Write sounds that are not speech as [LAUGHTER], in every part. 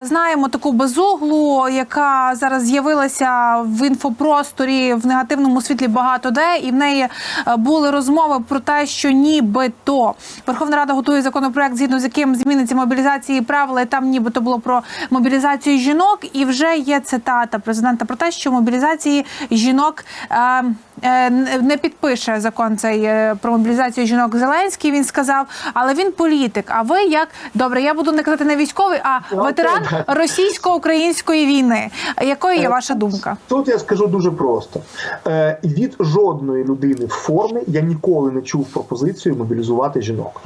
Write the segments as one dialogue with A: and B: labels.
A: Знаємо таку безуглу, яка зараз з'явилася в інфопросторі в негативному світлі багато де, і в неї е, були розмови про те, що нібито Верховна Рада готує законопроект, згідно з яким зміниться мобілізації правила, і там нібито було про мобілізацію жінок. І вже є цитата президента про те, що мобілізації жінок е, не підпише закон цей е, про мобілізацію жінок Зеленський. Він сказав, але він політик. А ви як добре? Я буду не казати не військовий, а ветеран російсько-української війни. Якою є ваша думка?
B: Тут я скажу дуже просто: Е, від жодної людини в формі я ніколи не чув пропозицію мобілізувати жінок.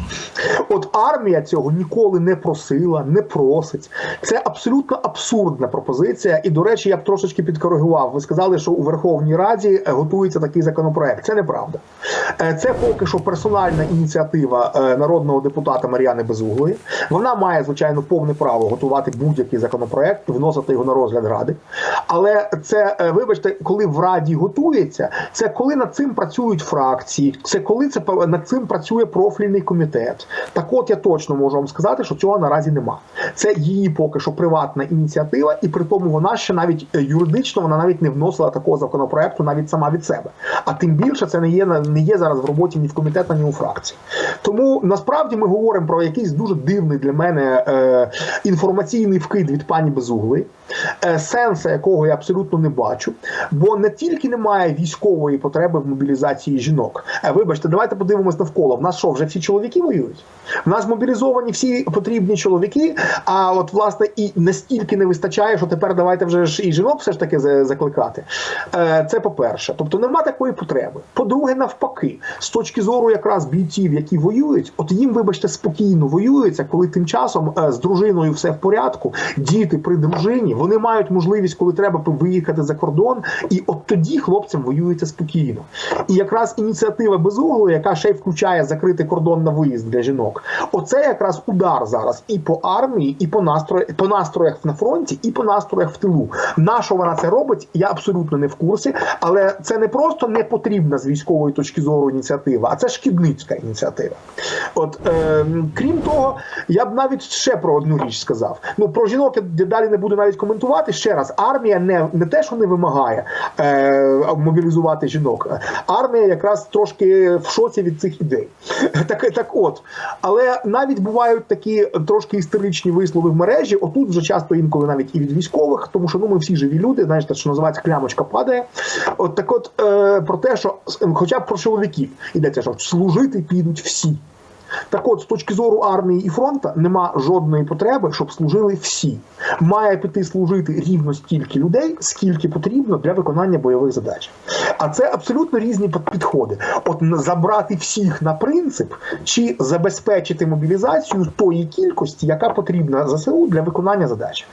B: От армія цього ніколи не просила, не просить. Це абсолютно абсурдна пропозиція. І, до речі, я б трошечки підкоригував. Ви сказали, що у Верховній Раді е, готується такий законопроект. Це неправда. Е, Це поки що персональна ініціатива е, народного депутата Мар'яни Безуглої. Вона має, звичайно, повне право готувати будь-який законопроект і вносити його на розгляд ради. Але це, вибачте, коли в раді готується, це коли над цим працюють фракції, це коли це над цим працює профільний комітет. Так от я точно можу вам сказати, що цього наразі нема. Це її поки що приватна ініціатива, і при тому вона ще навіть е, юридично вона навіть не вносила такого законопроекту навіть сама від себе. А тим більше це не є не є зараз в роботі ні в комітету, ні у фракції. Тому насправді ми говоримо про якийсь дуже дивний для мене е, інформаційний вкид від пані Безуглої, е, сенсу якого я абсолютно не бачу. Бо не тільки немає військової потреби в мобілізації жінок. Е, вибачте, давайте подивимось навколо. В нас що, вже всі чоловіки воюють? В нас мобілізовані всі потрібні чоловіки. А от власне і настільки не вистачає, що тепер давайте вже ж і жінок все ж таки закликати. Е, Це по-перше. Тобто нема такої потреби. По-друге, навпаки, з точки зору якраз бійців, які воюють, от їм, вибачте, спокійно воюється, коли тим часом е, з дружиною все в порядку, діти при дружині, вони мають можливість, коли треба, виїхати за кордон, і от тоді хлопцям воюється спокійно. І якраз ініціатива безуглої, яка ще й включає закрити кордон на виїзд для жінок, оце якраз удар зараз і по армії, і по настрої, по настроях на фронті, і по настроях в тилу. На що вона це робить, я абсолютно не в курсі, але це не просто не потрібна з військової точки зору ініціатива, а це шкідницька ініціатива. От е, крім того, я б навіть ще про одну річ сказав. Ну про жінок я далі не буду навіть коментувати. Ще раз, армія не, не те, що не вимагає е, мобілізувати жінок. Армія якраз трошки в шоці від цих ідей. [LAUGHS] Так, так от, але навіть бувають такі трошки історичні вислови в мережі. Отут вже часто інколи навіть і від військових, тому що ну ми всі живі люди, знаєте, що називається клямочка падає. От так, от е, про те, що хоча б про чоловіків ідеться, що служити підуть всі. Так от, з точки зору армії і фронту, нема жодної потреби, щоб служили всі. Має піти служити рівно стільки людей, скільки потрібно для виконання бойових задач. А це абсолютно різні підходи. От забрати всіх на принцип чи забезпечити мобілізацію тої кількості, яка потрібна ЗСУ для виконання задач.